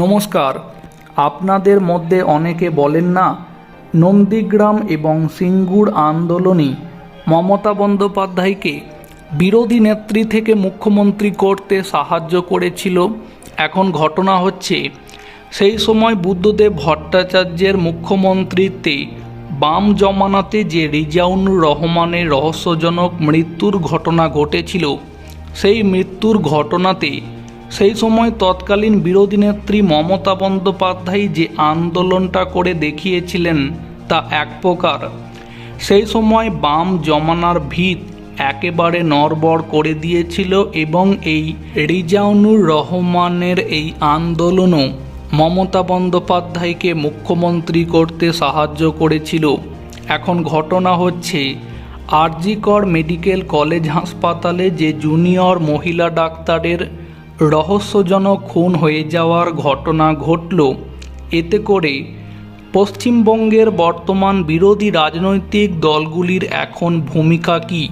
নমস্কার, আপনাদের মধ্যে অনেকে বলেন না, নন্দীগ্রাম এবং সিঙ্গুর আন্দোলনই মমতা বন্দ্যোপাধ্যায়কে বিরোধী নেত্রী থেকে মুখ্যমন্ত্রী করতে সাহায্য করেছিল। এখন ঘটনা হচ্ছে, সেই সময় বুদ্ধদেব ভট্টাচার্যের মুখ্যমন্ত্রীত্বে বাম জমানাতে যে রিজাউনুর রহমানের রহস্যজনক মৃত্যুর ঘটনা ঘটেছিল, সেই মৃত্যুর ঘটনাতে সেই সময় তৎকালীন বিরোধী নেত্রী মমতা বন্দ্যোপাধ্যায় যে আন্দোলনটা করে দেখিয়েছিলেন তা এক প্রকার। সেই সময় বাম জমানার ভিত একেবারে নড়বড় করে দিয়েছিল এবং এই রিজাউনুর রহমানের এই আন্দোলনও মমতা বন্দ্যোপাধ্যায়কে মুখ্যমন্ত্রী করতে সাহায্য করেছিল। এখন ঘটনা হচ্ছে, আরজিকর মেডিকেল কলেজ হাসপাতালে যে জুনিয়র মহিলা ডাক্তারের রহস্যজনক খুন হয়ে যাওয়ার ঘটনা ঘটল। এতে করে পশ্চিমবঙ্গের বর্তমান বিরোধী রাজনৈতিক দলগুলির এখন ভূমিকা কী?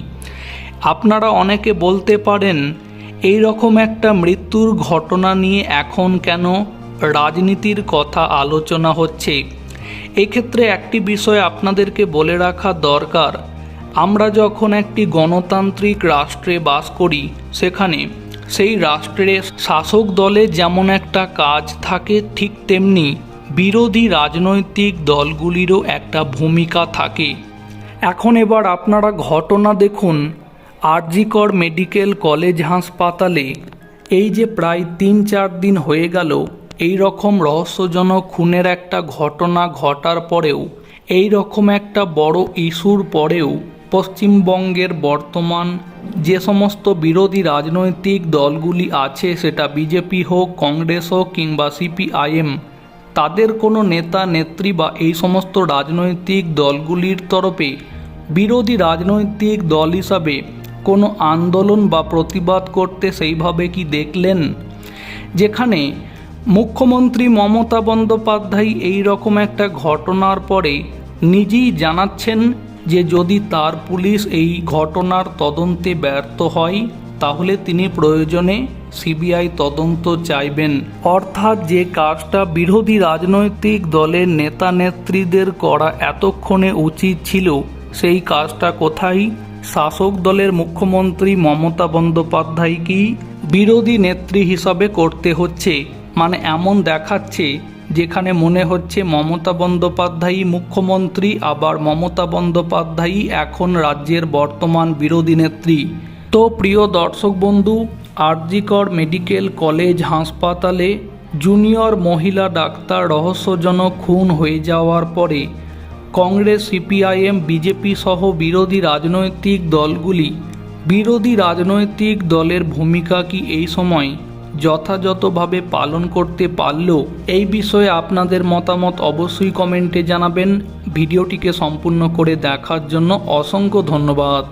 আপনারা অনেকে বলতে পারেন, এই রকম একটা মৃত্যুর ঘটনা নিয়ে এখন কেন রাজনীতির কথা আলোচনা হচ্ছে? এক্ষেত্রে একটি বিষয় আপনাদেরকে বলে রাখা দরকার। আমরা যখন একটি গণতান্ত্রিক রাষ্ট্রে বাস করি, সেখানে সেই রাষ্ট্রের শাসক দলে যেমন একটা কাজ থাকে, ঠিক তেমনি বিরোধী রাজনৈতিক দলগুলিরও একটা ভূমিকা থাকে। এখন এবার আপনারা ঘটনা দেখুন আরজিকর মেডিকেল কলেজ হাসপাতালে। এই যে প্রায় তিন চার দিন হয়ে গেল, এই রকম রহস্যজনক খুনের একটা ঘটনা ঘটার পরেও, এই রকম একটা বড় ইস্যুর পরেও পশ্চিমবঙ্গের বর্তমান যে সমস্ত বিরোধী রাজনৈতিক দলগুলি আছে, সেটা বিজেপি হোক, কংগ্রেস হোক কিংবা সিপিআইএম, তাদের কোনো নেতা, নেত্রী বা এই সমস্ত রাজনৈতিক দলগুলির তরফে বিরোধী রাজনৈতিক দল হিসাবে কোনো আন্দোলন বা প্রতিবাদ করতে সেইভাবে কি দেখলেন? যেখানে মুখ্যমন্ত্রী মমতা বন্দ্যোপাধ্যায় এই রকম একটা ঘটনার পরে নিজেই জানাচ্ছেন যে যদি তার পুলিশ এই ঘটনার তদন্তে ব্যর্থ হয়, তাহলে তিনি প্রয়োজনে সিবিআই তদন্ত চাইবেন। অর্থাৎ যে কাজটা বিরোধী রাজনৈতিক দলের নেতা নেত্রীদের করা এতক্ষণে উচিত ছিল, সেই কাজটা কোথায়? শাসক দলের মুখ্যমন্ত্রী মমতা বন্দ্যোপাধ্যায়কেই বিরোধী নেত্রী হিসাবে করতে হচ্ছে? মানে এমন দেখাচ্ছে যেখানে মনে হচ্ছে মমতা বন্দ্যোপাধ্যায়ই মুখ্যমন্ত্রী, আবার মমতা বন্দ্যোপাধ্যায়ই এখন রাজ্যের বর্তমান বিরোধী নেত্রী। তো প্রিয় দর্শক বন্ধু, আরজিকর মেডিকেল কলেজ হাসপাতালে জুনিয়র মহিলা ডাক্তার রহস্যজনক খুন হয়ে যাওয়ার পরে কংগ্রেস, সিপিআইএম, বিজেপি সহ বিরোধী রাজনৈতিক দলগুলি, বিরোধী রাজনৈতিক দলের ভূমিকা কি এই সময়? যথাযথভাবে পালন করতে পারল এই বিষয়ে আপনাদের মতামত অবশ্যই কমেন্টে জানাবেন। ভিডিওটিকে সম্পূর্ণ করে দেখার জন্য অসংখ্য ধন্যবাদ।